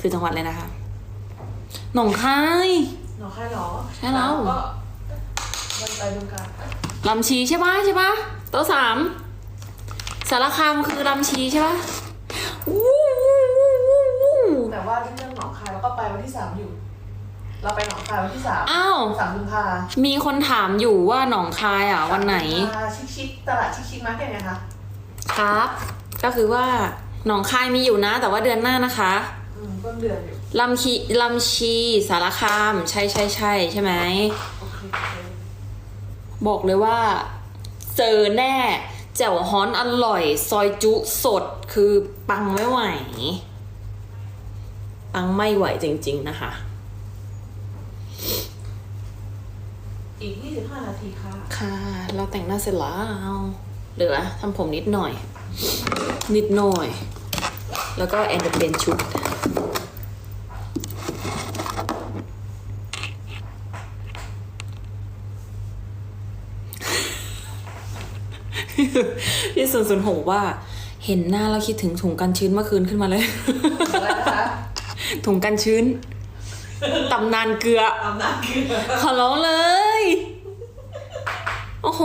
คือจังหวัดอะไรนะคะ หนองคายหนองคายเหรอใช่แล้วก็มันไปดูกันลำชีใช่ปะใช่ปะโต๊ะสามสารคามคือลำชีใช่ปะวู้วู้วู้วู้วู้แต่ว่าเรื่องหนองคายเราก็ไปวันที่สามอยู่ เราไปหนองคายวันที่สามอ้าวสามกุมภามีคนถามอยู่ว่าหนองคายอะ วันไหนชิคชิคๆตลาดชิคชิคๆมาร์เก็ตไงคะครับ ก็คือว่าหนองคายมีอยู่นะ แต่ว่าเดือนหน้านะคะอืม ต้นเดือนอยู่ลำชีลำชีสารคาม ใช่ใช่ใช่ใช่ไหม โอเคโอเคบอกเลยว่า เจอแน่ แจ่วฮ้อนอร่อย ซอยจุสดคือปังไม่ไหว ปังไม่ไหวจริง ๆ นะคะ อีก 25 นาทีค่ะค่ะ เราแต่งหน้าเสร็จแล้วเหลือทำผมนิดหน่อย นิดหน่อย แล้วก็แอนจะเป็นชุด พี่ศูนย์ศูนย์หกว่า เห็นหน้าแล้วคิดถึงถุงกันชื้นเมื่อคืนขึ้นมาเลย อะไรนะคะถุงกันชื้นตำนานเกลือตามนั้นคือขอร้องเลย โอ้โห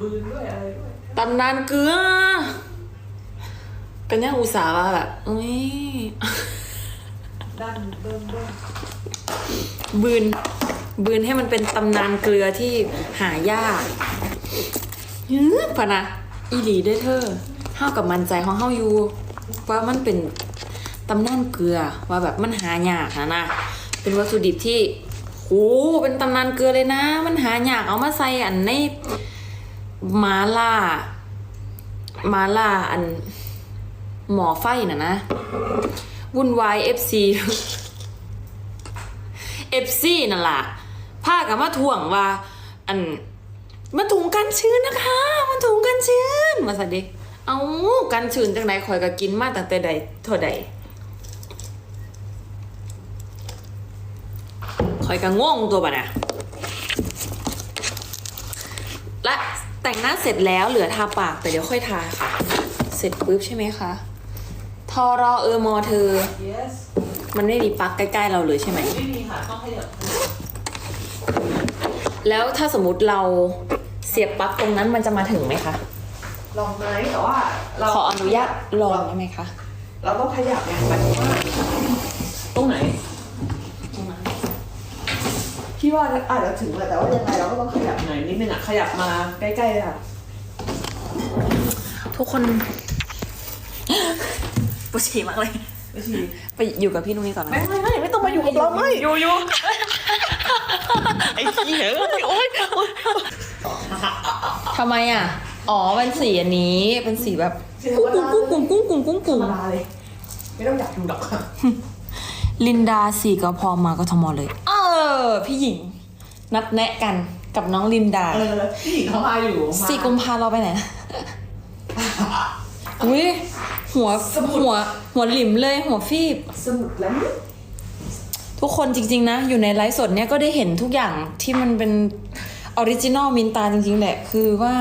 บืนด้วยอะไรด้วยตำนานเกลือ กันยังอุตส่าห์ว่าแบบเอ้ย ด้านเบิ้มเบิ้มบืน บืนให้มันเป็นตำนานเกลือที่หายาก ยื้อพะนะอีหลีได้เธอเฮากับมันใจของเฮาอยู่ว่ามันเป็นตำนานเกลือว่าแบบมันหายากนะนะเป็นวัตถุดิบที่โอ้เป็นตำนานเกลือเลยนะ มันหายากเอามาใส่อันในมาล่ามาล่าอันหมอไฟน่ะนะวุ่นวาย FC เอฟซีนั่นล่ะพากันมาทวงว่า อัน มาถุงกันชื้นนะคะมาถุงกันชื้นมาสันดิเอากันชื้นจังไหนคอยก็กินมาตั้งแต่ใดเท่าใดคอยก็ง่วงตัวบัดน่ะและแต่งหน้าเสร็จแล้วเหลือทาปากแต่เดี๋ยวค่อยทาค่ะ เสร็จปุ๊บใช่ไหมคะทอรอเออมอเธอ yes มันไม่มีปลั๊กใกล้ๆเราเลยใช่ไหมไม่มีค่ะต้องขยับแล้วถ้าสมมติเรา เสียบปลั๊กตรงนั้นมันจะมาถึงไหมคะ ลองไหมแต่ว่าเราขออนุญาตลองได้ไหมคะ เราต้องขยับไงหมายถึงว่าตรงไหนพี่ว่าอาจจะถึงแหละแต่ว่ายังไงเราก็ต้องขยับหน่อยนิดนึงอะขยับมาใกล้ๆค่ะ ทุกคน ปวดฉี่มากเลย ไม่ใช่ไปอยู่กับพี่นุ่นนี่ก่อนนะไม่ไม่ไม่ไม่ต้องมาอยู่กับเราไม่อยู่อยู่ไอ้ขี้เหรอโอ๊ย ทำไมอะ อ๋อเป็นสีอันนี้ เป็นสีแบบกุ้งกุ้งกุ้งกุ้งกุ้งกุ้งธรกุ้งรมดาเลยไม่ต้องอยากดูหรอกค่ะลินดาสีก็พอมากทมเลย เออ พี่หญิง นัดแนะกันกับน้องลินดา เออ พี่หญิงเขามาอยู่มาสี่กุมภาเราไปไหนนะอุ้ยหัวหัวหัวหลิมเลยหัวฟีบสนุกแล้วทุกคนจริง ๆ นะ อยู่ในไลฟ์สดเนี้ยก็ได้เห็นทุกอย่างที่มันเป็น ออริจินอลมินตาจริงๆแหละ คือว่า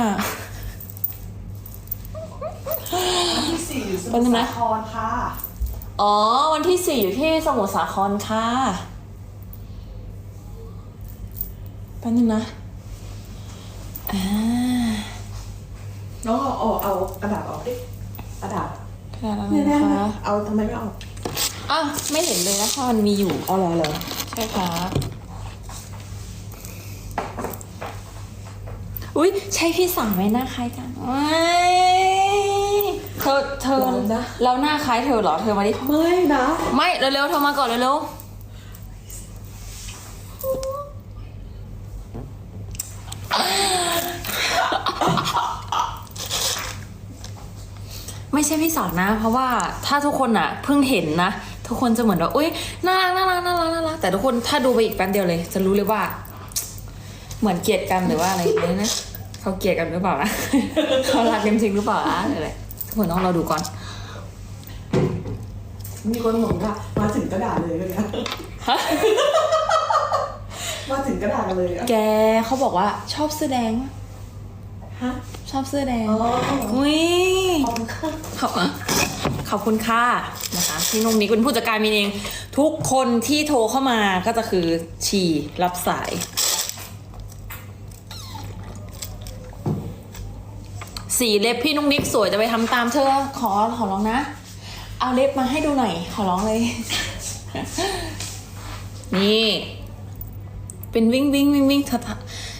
ที่สี่อยู่สแป๊บนึมุทงรนะสาครค่ะ อ๋อ วันที่สี่อยู่ที่สมุทรสาครค่ะแป๊บนึงนะอ่าน้องเอาเอาเอากระดาษออกดิกระดาษกระดาษอะไรเนี่ยนะเนี่ยคะเอาทำไมไม่เอาอะไม่เห็นเลยนะคะมันมีอยู่ เอาเลยเลยใช่ค่ะ อุ้ยใช่พี่สั่งไหมหน้าคล้ายกันว้ายเธอเธอเราหน้าคล้ายเธอเหรอเธอมาดิไม่นะ ไม่เร็วๆเธอมาก่อนเร็วๆไม่ใช่พี่สาวนะ เพราะว่าถ้าทุกคนอะเพิ่งเห็นนะ ทุกคนจะเหมือนว่าอุ้ยน่ารักน่ารักน่ารักน่ารักแต่ทุกคนถ้าดูไปอีกแป๊บเดียวเลย จะรู้เลยว่า เหมือนเกลียดกันหรือว่าอะไรอย่างเงี้ยนะ เขาเกลียดกันหรือเปล่านะเขารักกันจริงหรือเปล่าอะอะไรทุกคนต้องเราดูก่อน มีคนบอกว่ามาถึงกระดาษเลยเลยนะฮะมาถึงกระดาษเลยอะแกเขาบอกว่าชอบเสื้อแดงฮะชอบเสื้อแดงอ๋ออุ้ยขอบคุณค่ะเขาอะขอบคุณค่ะนะคะพี่นุ่มนิกเป็นผู้จัดการมินเอง ทุกคนที่โทรเข้ามาก็จะคือชีรับสาย สีเล็บพี่นุ่มนิกสวยจะไปทำตามเธอขอขอร้องนะ เอาเล็บมาให้ดูหน่อย ขอร้องเลย นี่ เป็นวิ่งวิ่งวิ่งวิ่งเธอ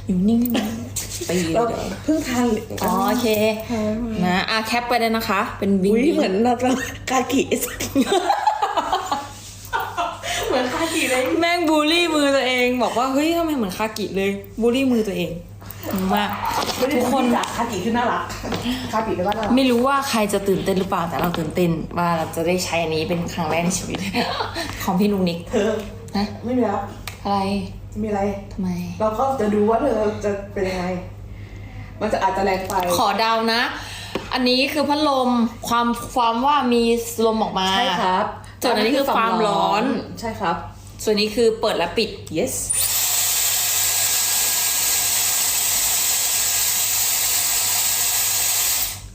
อยู่นิ่งๆไปอยู่เราเดี๋ยวเพิ่งทานอ๋อโอเค นะอะแคปไปเลยนะคะ เป็นวิ่งอุ้ยวิ่งเหมือนเราเราคากิเหมือนคากิเลยแม่งบูลลี่มือตัวเอง บอกว่าเฮ้ยทำไมเหมือนคากิเลยบูลลี่มือตัวเองมากไม่ได้ ทุกคนจากคากิคือน่ารักคากิเป็นว่าน่ารักไม่รู้ว่าใครจะตื่นเต้นหรือเปล่าแต่เราตื่นเต้นว่าเราจะได้ใช้อันนี้เป็นครั้งแรกในชีวิต ของพี่นุกนิกเธอนะไม่มีแล้วอะไรมีอะไรทำไม เราก็จะดูว่าเธอจะเป็นยังไง มันจะอาจจะแรงไป ขอเดานะ อันนี้คือพัดลมความความว่ามีลมออกมาใช่ครับส่วนอันนี้คือความร้อนใช่ครับ ส่วนนี้คือเปิดและปิด yes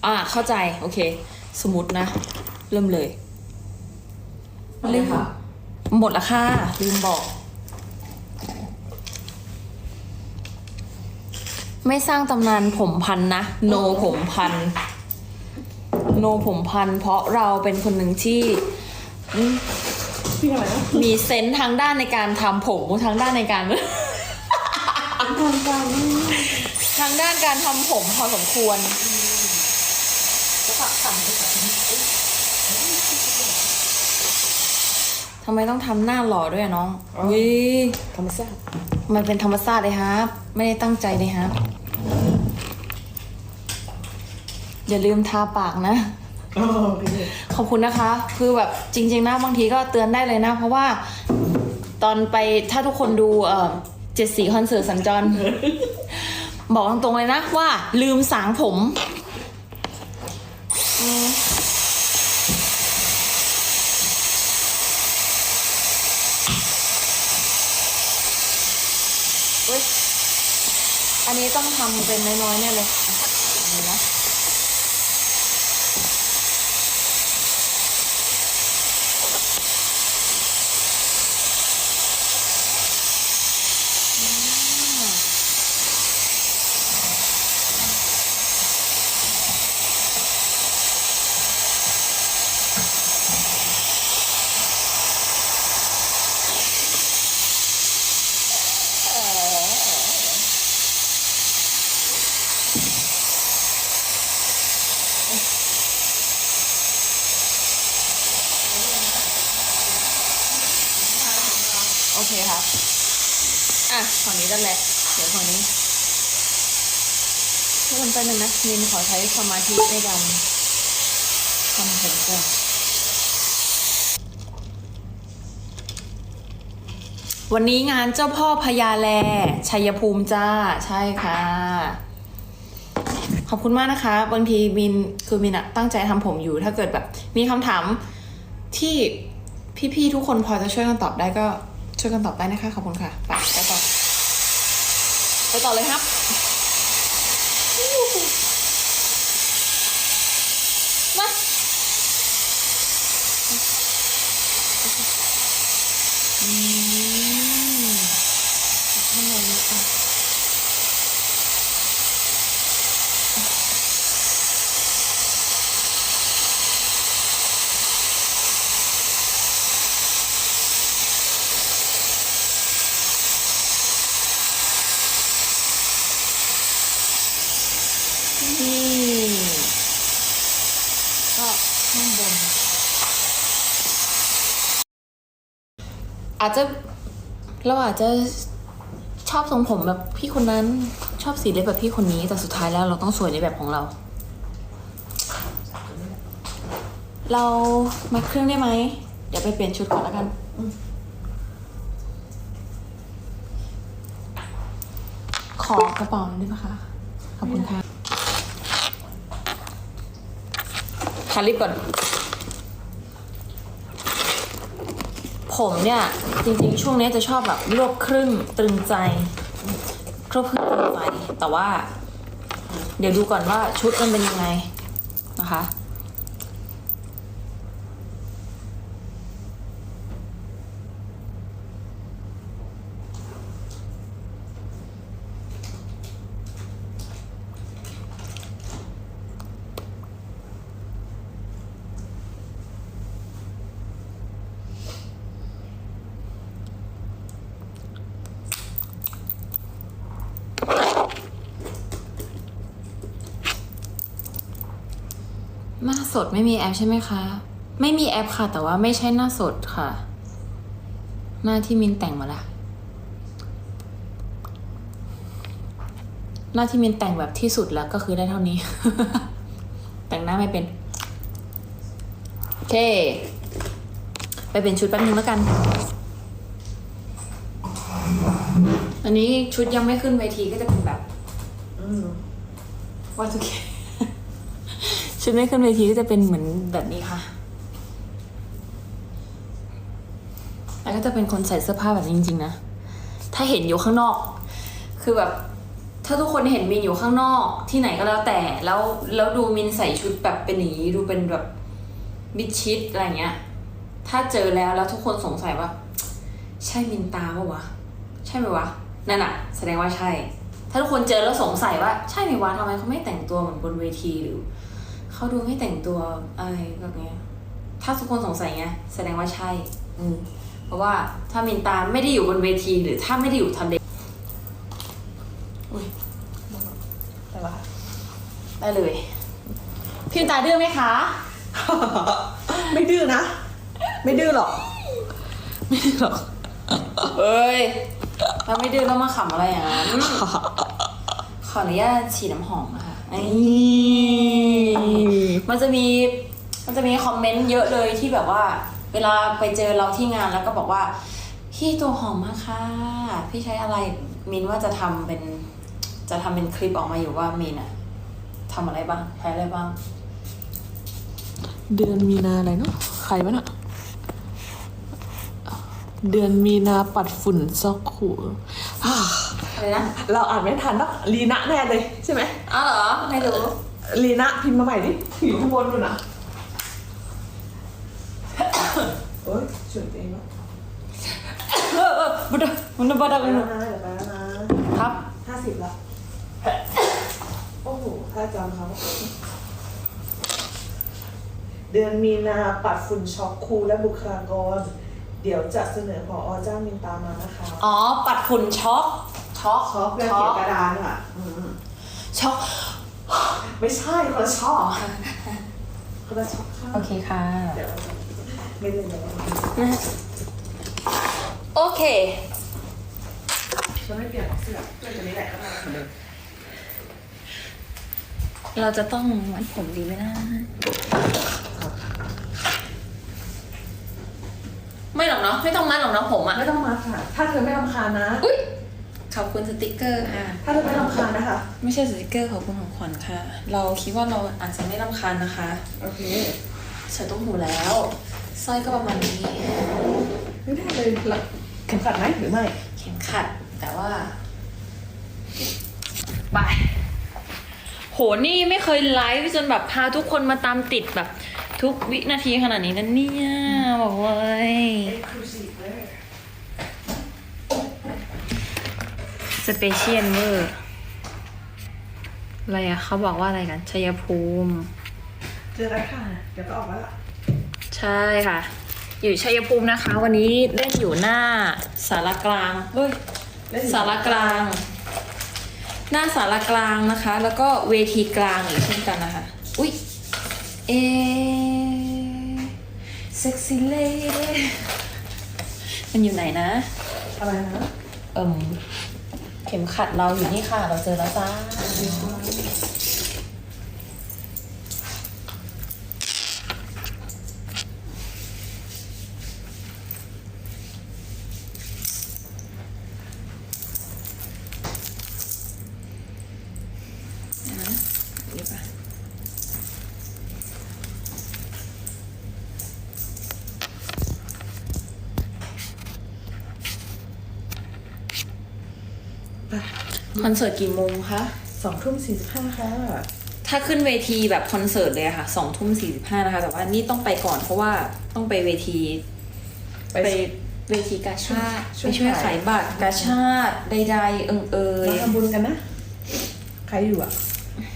อ่าเข้าใจโอเค สมมตินะ เริ่มเลยอะไรคะหมดละค่ะลืมบอก ไม่สร้างตำนานผมพันนะ โนผมพัน โนผมพัน เพราะเราเป็นคนหนึ่งที่พี่อะไรนะมีเซนส์ทางด้านในการทำผมทางด้านในการทำการทางด้านการทำผมพอสมควร ทำไมต้องทำหน้าหล่อด้วยอะน้องวิธรรมชาติมันเป็นธรรมชาติเลยครับ ไม่ได้ตั้งใจเลยครับ อย่าลืมทาปากนะอ๋อโอเคขอบคุณนะคะ คือแบบจริง ๆ นะบางทีก็เตือนได้เลยนะ เพราะว่าตอนไปถ้าทุกคนดูเอ่อเจ็ดสีคอนเสิร์ตสัญจร บอกตรงๆเลยนะว่าลืมสางผม อืมเว้ยอั นี้ต้องทำเป็นน้อยๆเนี่ยเลยนะ โอเคครับ อะฝั่งนี้นั่นแหละ เดี๋ยวฝั่งนี้ทุกคนไปบนึงนะมินขอใช้สมาธิในการทำผมก่อนวันนี้งานเจ้าพ่อพญาแล ชัยภูมิจ้า ใช่ค่ะ ขอบคุณมากนะคะ บางทีมินคือมินอะตั้งใจทำผมอยู่ ถ้าเกิดแบบ มีคำถามที่พี่ๆทุกคนพอจะช่วยกันตอบได้ก็ช่วยกันตอบได้นะคะ ขอบคุณค่ะไป ไปต่อเลยครับ มาอืมข้างในนี้อะ นี่ก็ข้างบน อาจจะเราอาจจะชอบทรงผมแบบพี่คนนั้นชอบสีเล็บแบบพี่คนนี้ แต่สุดท้ายแล้วเราต้องสวยในแบบของเรา เรามาเครื่องได้ไหมเดี๋ยวไปเปลี่ยนชุดก่อนแล้วกันขอกระเป๋าหน่อยได้ไหมคะขอบคุณค่ะทาลิปก่อน ผมเนี่ย จริงๆ ช่วงนี้จะชอบแบบรวบครึ่งตรึงใจรวบครึ่งตรึงใจ แต่ว่า เดี๋ยวดูก่อนว่าชุดมันเป็นยังไงนะคะ สดไม่มีแอปใช่ไหมคะ ไม่มีแอปค่ะ แต่ว่าไม่ใช่หน้าสดค่ะ หน้าที่มินแต่งมาละหน้าที่มินแต่งแบบที่สุดแล้วก็คือได้เท่านี้ แต่งหน้าไม่เป็นโอเค ไปเป็นชุดแป๊บนึงแล้วกัน อันนี้ชุดยังไม่ขึ้นเวทีก็จะเป็นแบบ อืมวันทุก ชุดไม่ขึ้นเวทีก็จะเป็นเหมือนแบบนี้ค่ะ แล้วก็จะเป็นคนใส่เสื้อผ้าแบบนี้จริงๆนะ ถ้าเห็นอยู่ข้างนอก คือแบบ ถ้าทุกคนเห็นมินอยู่ข้างนอกที่ไหนก็แล้วแต่ แล้วแล้วดูมินใส่ชุดแบบเป็นอย่างนี้ดูเป็นแบบมิดชิดอะไรเงี้ย ถ้าเจอแล้วแล้วทุกคนสงสัยว่า ใช่มินตาปะวะ ใช่ไหมวะ นั่นอะแสดงว่าใช่ ถ้าทุกคนเจอแล้วสงสัยว่า ใช่ไหมวะทำไมเขาไม่แต่งตัวเหมือนบนเวทีหรือ เขาดูไม่แต่งตัวอะไรแบบเนี้ยถ้าทุกคนสงสัยไงแสดงว่าใช่ อืมเพราะว่าถ้ามินตาไม่ได้อยู่บนเวทีหรือถ้าไม่ได้อยู่ทำเด็กอุ้ยแต่ว่าได้เลยพี่มินตาดื้อไหมคะ ไม่ดื้อนะ ไม่ดื้อหรอก ไม่ดื้อหรอกเอ้ยเราไม่ดื้อแล้วมาขำอะไรอย่างนั้นขออนุญาตฉีดน้ำหอมนะคะนี่ มันจะมีมันจะมีคอมเมนต์เยอะเลยที่แบบว่า เวลาไปเจอเราที่งานแล้วก็บอกว่า พี่ตัวหอมมากค่ะ พี่ใช้อะไรมินว่าจะทำเป็น จะทำเป็นคลิปออกมาอยู่ว่ามินอะทำอะไรบ้างใช้อะไรบ้าง เดือนมีนาอะไรเนาะใครวะน่ะเดือนมีนาปัดฝุ่นซอกขู่อ่าอะไรนะ เราอ่านไม่ทันเนาะลีนะแน่เลยใช่ไหมอ้าวเหรอ ไม่รู้ ลีนะพิมพ์มาใหม่ดิอยู่ข้างบนนู่นน่ะโอ๊ยฉุดเองเนาะเออเออบุดาบุดาบุดาไปบุแล้วดานะเดี๋ยวไปแล้วนะครับห้าสิบละโอ้โหถ้าจำเขาเดือนมีนาปัดฝุ่นช็อกครูและบุคลากร เดี๋ยวจะเสนอพออจ้างมินตามานะคะอ๋อ ปัดฝุ่นช็อกช็อกช็อกแล้วเขียนกระดานค่ะอืมช็อก ไม่ใช่คนละช็อกคนละช็อกค่ะโอเคค่ะ เดี๋ยวไม่เล่นแล้วโอเค ฉันไม่เปลี่ยนเสื้อเสื้อตัวนี้แหละก็ได้เหมือนเดิมเราจะต้องมัดผมดีไหมนะ ไม่หรอกเนาะไม่ต้องมัดหรอกเนาะผมอะไม่ต้องมาค่ะ ถ้าเธอไม่รำคาญนะ อุ้ย ขอบคุณสติกเกอร์ค่ะถ้าเธอไม่รำคาญนะคะ ไม่ใช่สติกเกอร์ขอบคุณของขวัญค่ะ เราคิดว่าเราอาจจะไม่รำคาญนะคะ โอเคใส่ตุ้มหูแล้วสร้อยก็ประมาณนี้ ไม่ได้เลยละเข็มขัดไหมหรือไม่ เข็มขัด แต่ว่าไปโห นี่ไม่เคยไลฟ์จนแบบพาทุกคนมาตามติดแบบ ทุกวินาทีขนาดนี้นะเนี่ยบอกเลย exclusive เลย สเปเชียลเวอร์อะไรอะเขาบอกว่าอะไรกัน ชัยภูมิ เจอแล้วค่ะ เดี๋ยวก็ออกแล้วล่ะ ใช่ค่ะ อยู่ชัยภูมินะคะ วันนี้เล่นอยู่หน้าสารกลางเฮ้ยเล่นอยู่ สารกลาง หน้าสารกลางนะคะ แล้วก็เวทีกลางอีกเช่นกันนะคะ อุ๊ย เอเซ็กซี่เลดมันอยู่ไหนนะ อะไรนะ เอิ่มเข็มขัดเราอยู่นี่ค่ะ เราเจอแล้วจ้า เดี๋ยวนะเดี๋ยวก่อน ไป ค อนเสิร์ตกี่โมงคะสองทุ่มสี่สิบห้าค่ะ ถ้าขึ้นเวทีแบบคอนเสิร์ตเลยอะค่ะสองทุ่มสี่สิบห้านะคะ แต่ว่านี่ต้องไปก่อนเพราะว่าต้องไปเวที ไปไปเวทีกาชาติช่ไปวยช่วยขาย ขายบัตรกาชาติใดๆเอิงเอยมาทำบุญกันนะ ใครอยู่อะ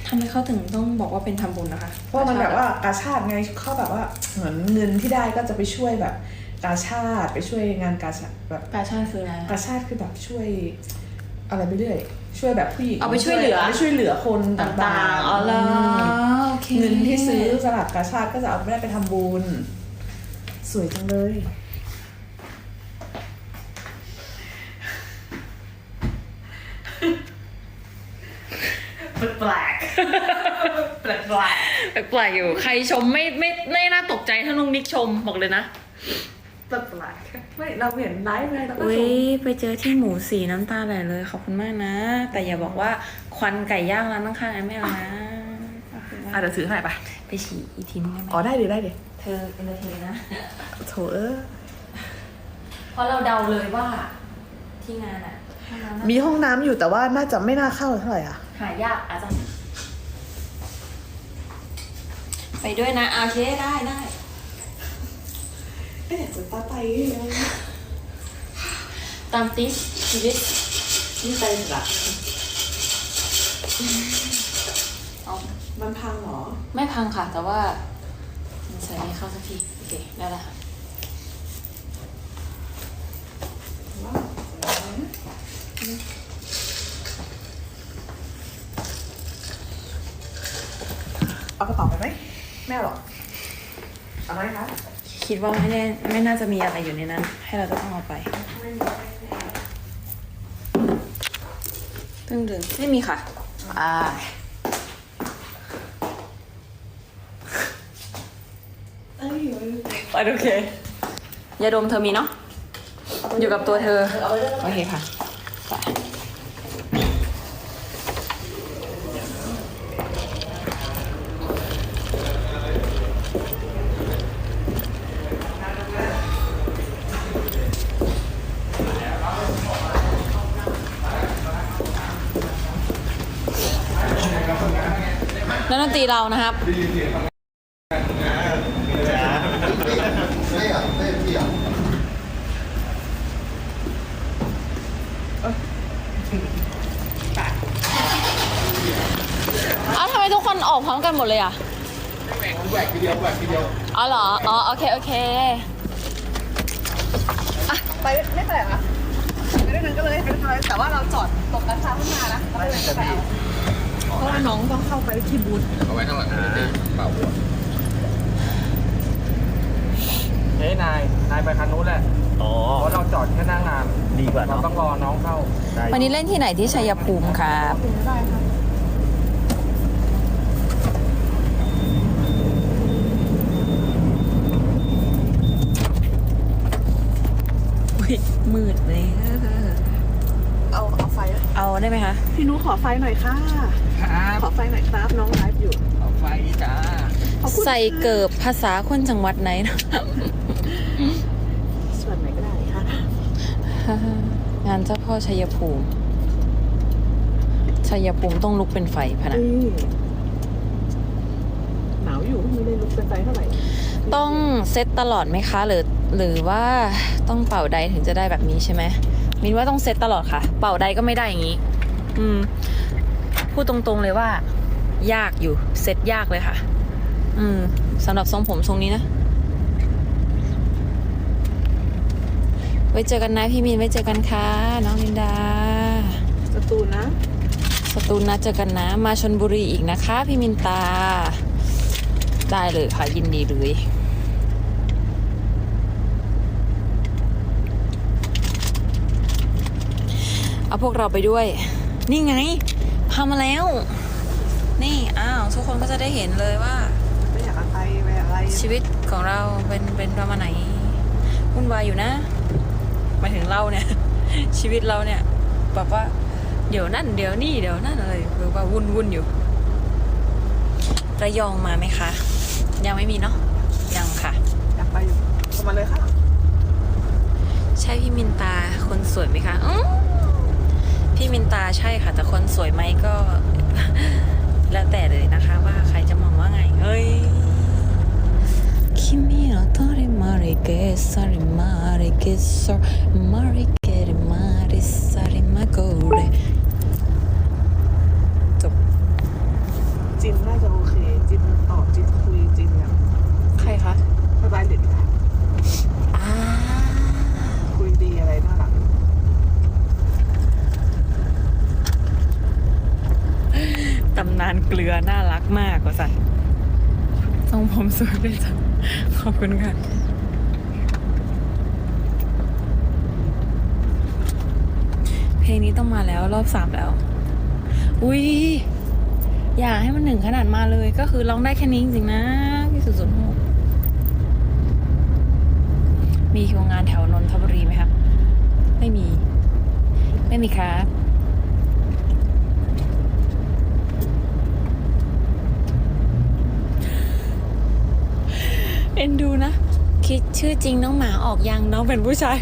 ทำไมเขาถึงต้องบอกว่าเป็นทำบุญนะคะเพราะมันแบบว่ากาชาติไงเขาแบบว่าเหมือนเงินที่ได้ก็จะไปช่วยแบบกาชาติไปช่วยงานกาชาติแบบกาชาติคืออะไรกาชาติคือแบบช่วย อะไรไปเรื่อย ช่วยแบบผู้หญิงเอาไปช่วยเหลือไปช่วยเหลือคนต่ต่าางงๆๆอ๋อเหรอมโอเคเงินที่ซื้อสลากกาชาติก็จะเอาไปได้ไปทำบุญ สวยจังเลยแปลกแปลกแปลกแปลกๆอยู่ ใครชมไม่ไม่ไม่น่าตกใจถ้านุงนิกชมบอกเลยนะ แปลกแปลกไม่เราเห็นไลฟ์ไงเราก็อุ้ชยมไปเจอที่หมูสีน้ำตาไหลเลยขอบคุณมากนะ แต่อย่าบอกว่าควันไก่ย่างร้านข้างๆไม่เอานะขอบคุณมากอะเดี๋ยวถือให้ไปไปฉี่อีกทีนึงได้ไหมอ๋อได้ดิได้ดิเธอเอนเตอร์เทนนะ โถเออเพราะเราเดาเลยว่าที่งานอะห้องน้ำน่ะมีห้องน้ำอยู่แต่ว่าน่าจะไม่น่าเข้าเท่าไหร่อะ หายากอาจจะไปด้วยนะโอเคได้ได้ เอ๊ะจะตาไปยังไงตามติสชีวิตนี่ใจหลักเอามันพังเหรอ ไม่พังค่ะ แต่ว่ามันใส่ไม่เข้าสักที โอเค ได้แล้วค่ะว้าวเอากระเป๋าไปไหมไม่เอาหรอกเอาไหมคะ คิดว่าไม่แน่ไม่น่าจะมีอะไรอยู่ในนั้น ให้เราจะต้องเอาไปตึงดึงไม่มีค่ะ อ่า โอเคยาดมเธอมีเนาะ อยู่กับตัวเธอ โอเคค่ะ แล้วดนตรีเรานะครับ เอ้าทำไมทุกคนออกพร้อมกันหมดเลยอะแหวกทีเดียวแหวกทีเดียวอ๋อเหรอ อ๋อ โอเค โอเค ไปไม่ไปเหรอไปด้วยกันก็เลยไปด้วยกันแต่ว่าเราจอดตกกระช้าข้างหน้านะเราก็เลยไม่ไปเอา เพราะว่าน้องต้องเข้าไปที่บูธเอาไว้ข้างหลังไม่ได้เป่าหัวเฮ้ยนาย นายไปคันนู้นแหละอ๋อ เพราะเราจอดแค่หน้างานดีกว่าเราเนาะต้องรอน้องเข้าได้วันนี้เล่นที่ไหนที่ชัยภูมิครับได้ครับอุ๊ยมืดเลย เอาเอาไฟ เอาได้ไหมคะ พี่นุขอไฟหน่อยค่ะ ครับขอไฟหน่อยครับน้องไลฟ์อยู่เอาไฟจ้าขอบคุณใส่เกิบภาษาคนจังหวัดไหนนะ ส่วนไหนก็ได้ค่ะงานเจ้าพ่อชัยภูมิ ชัยภูมิต้องลุกเป็นไฟพะนะ อืมหนาวอยู่ไม่ได้ลุกเป็นไฟเท่าไหร่ต้องเซตตลอดไหมคะ หรือ หรือว่าต้องเป่าใดถึงจะได้แบบนี้ใช่ไหม มินว่าต้องเซตตลอดค่ะ เป่าใดก็ไม่ได้อย่างนี้ อืม พูดตรงๆเลยว่า ยากอยู่ เซตยากเลยค่ะ อืมสำหรับทรงผมทรงนี้นะ ไว้เจอกันนะพี่มินไว้เจอกันค่ะ น้องลินดา สตูนนะสตูลนัดเจอกันนะ มาชนบุรีอีกนะคะ พี่มินตา ได้เลยค่ะยินดีเลยเอา พวกเราไปด้วย นี่ไงพามาแล้ว นี่อ้าวทุกคนก็จะได้เห็นเลยว่า ไม่อยากอะไรไม่อยากอะไรชีวิตของเราเป็นเป็นประมาณไหนวุ่นวายอยู่นะหมายถึงเราเนี่ย ชีวิตเราเนี่ยแบบว่า เดี๋ยวนั่นเดี๋ยวนี่เดี๋ยวนั่นอะไรคือว่าวุ่นวุ่นอยู่ระยองมาไหมคะ ยังไม่มีเนาะยังค่ะ อยากไปอยู่เข้ามาเลยค่ะ ใช่พี่มินตาคนสวยไหมคะอื้อ พี่มินตาใช่ค่ะ แต่คนสวยไหมก็ แล้วแต่เลยนะคะ ว่าใครจะมองว่าไง เฮ้ยคิมิโนโตริมาริเกซาริมาริเกซาริมาริเกริมาริซาริมาโกเรจบจินน่าจะโอเค จินตอบจินคุยจินเนี่ยใครคะสบายเด็ด เกลือน่ารักมากกว่าสันทรงผมสวยเลยจ้ะขอบคุณค่ะเพลงนี้ต้องมาแล้วรอบสามแล้ว อุ้ยอย่าให้มันหนึ่งขนาดมาเลยก็คือร้องได้แค่นี้จริงๆนะพี่สุดสุดหกมีคิวงานแถวนนทบุรีไหมครับไม่มี ไม่มีครับ เอ็นดูนะ คิดชื่อจริงน้องหมาออกยังน้องเป็นผู้ชาย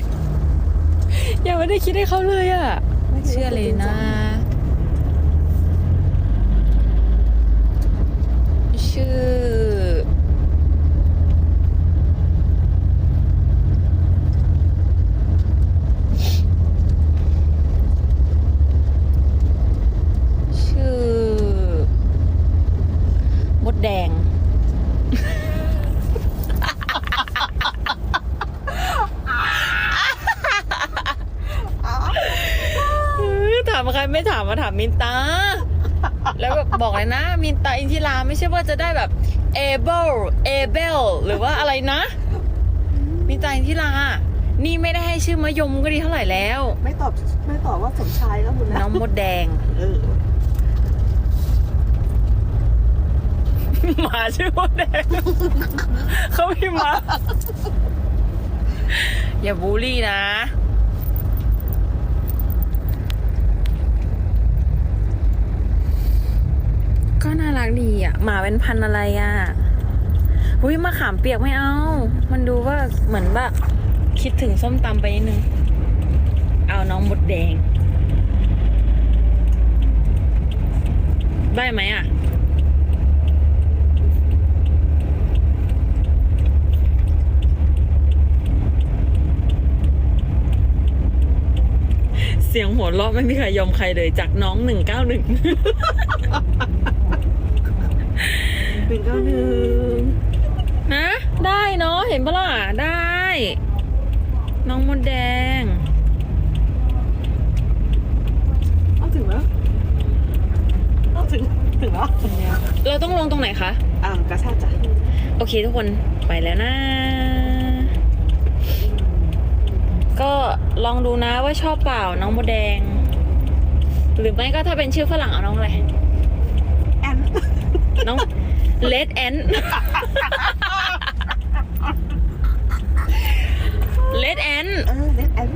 ยังไม่ได้คิดให้เขาเลยอะไม่เชื่อเลยนะ ชื่อ ชื่อ มดแดง ถามใครไม่ถา มมาถามมินตา แล้วแบบบอกเลยนะ มินตาอินทิราไม่ใช่ว่าจะได้แบบ able able หรือว่าอะไรนะ มินตาอินทิรา นี่ไม่ได้ให้ชื่อมะยมก็ดีเท่าไหร่แล้ว ไม่ตอบไม่ตอบว่าสมชายก็คุณนะน้องมดแดง เออหมาชื่อมดแดง เขาไม่มา อย่าบูลลี่นะ ก็น่ารักดีอะ หมาเป็นพันอะไรอะอุ้ยมะขามเปียกไม่เอา มันดูว่าเหมือนแบบคิดถึงส้มตำไปนิดนึง เอาน้องมดแดง ได้ไหมอะเสียงหัวเราะไม่มีใครยอมใครเลยจากน้องหนึ่งเก้าหนึ่ง ก้าหนึ่งนะ ได้เนาะเห็นปะล่ะ ได้ น้องมดแดง เอาถึงแล้วเอาถึงถึงแล้วเราต้องลงตรงไหนคะ อ่ากระชากจ้ะโอเคทุกคนไปแล้วนะ ก็ลองดูนะว่าชอบเปล่าน้องมดแดง หรือไม่ก็ถ้าเป็นชื่อฝรั่งเอาน้องอะไร แอน น้อง เลดแอนเลดแอนเออเน็ตแอน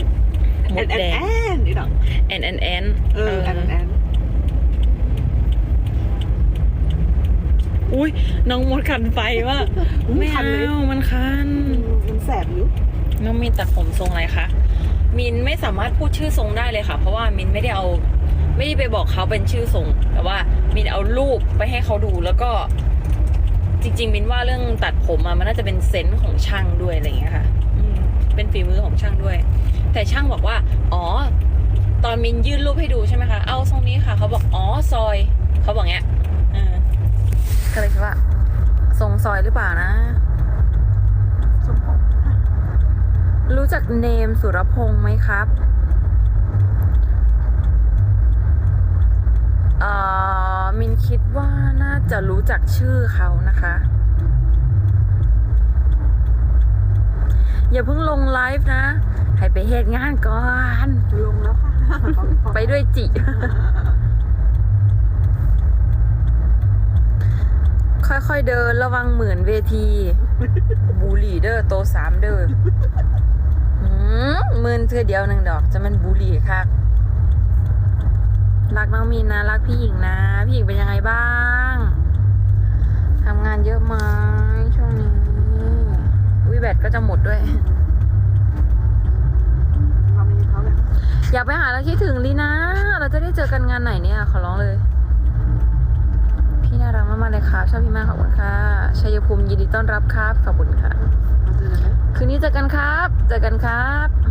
หมแอนดแอนแดงแอนนี่ดอกแอนแอนแอนเออแอนแอนอุ้ยน้องมดคันไฟว่าไม่เอามันคันมันแสบอยู่น้องมินตัดผมทรงอะไรคะมินไม่สามารถพูดชื่อทรงได้เลยค่ะ เพราะว่ามินไม่ได้เอา ไม่ได้ไปบอกเขาเป็นชื่อทรง แต่ว่ามินเอารูปไปให้เขาดูแล้วก็ จริงๆมินว่าเรื่องตัดผมอะมันน่าจะเป็นเซนส์ของช่างด้วยอะไรอย่างเงี้ยค่ะอืมเป็นฝีมือของช่างด้วย แต่ช่างบอกว่า อ๋อ ตอนมินยื่นรูปให้ดูใช่ไหมคะ เอาทรงนี้ค่ะ เขาบอก อ๋อ ซอย เขาบอกเงี้ยเออก็เลยคิดว่า ทรงซอยหรือเปล่านะสมผมรู้จักเนมสุรพงษ์ไหมครับ เอ่อมินคิดว่าน่าจะรู้จักชื่อเขานะคะ อย่าเพิ่งลงไลฟ์นะ ให้ไปเหตุงานก่อน ลงแล้วค่ะไปด้วยจิ ค่อยๆเดินระวังเหมือนเวที บูลลี่เด้อโตสามเด้อหืมหมื่นเทือเดียวหนึ่งดอก จะมันบูลลี่ค่ะ รักน้องมีนนะ รักพี่หญิงนะ พี่หญิงเป็นยังไงบ้างทำงานเยอะไหมช่วงนี้วิแบตก็จะหมดด้วยเรามีเขาเลยอยากไปหาแล้วคิดถึงลีนะ เราจะได้เจอกันงานไหนเนี่ย ขอร้องเลย พี่น่ารักมากๆเลยครับ ชอบพี่มากขอบคุณค่ะชัยภูมิยินดีต้อนรับครับ ขอบคุณค่ะมาเจอกันนะคืนนี้เจอกันครับ เจอกันครับ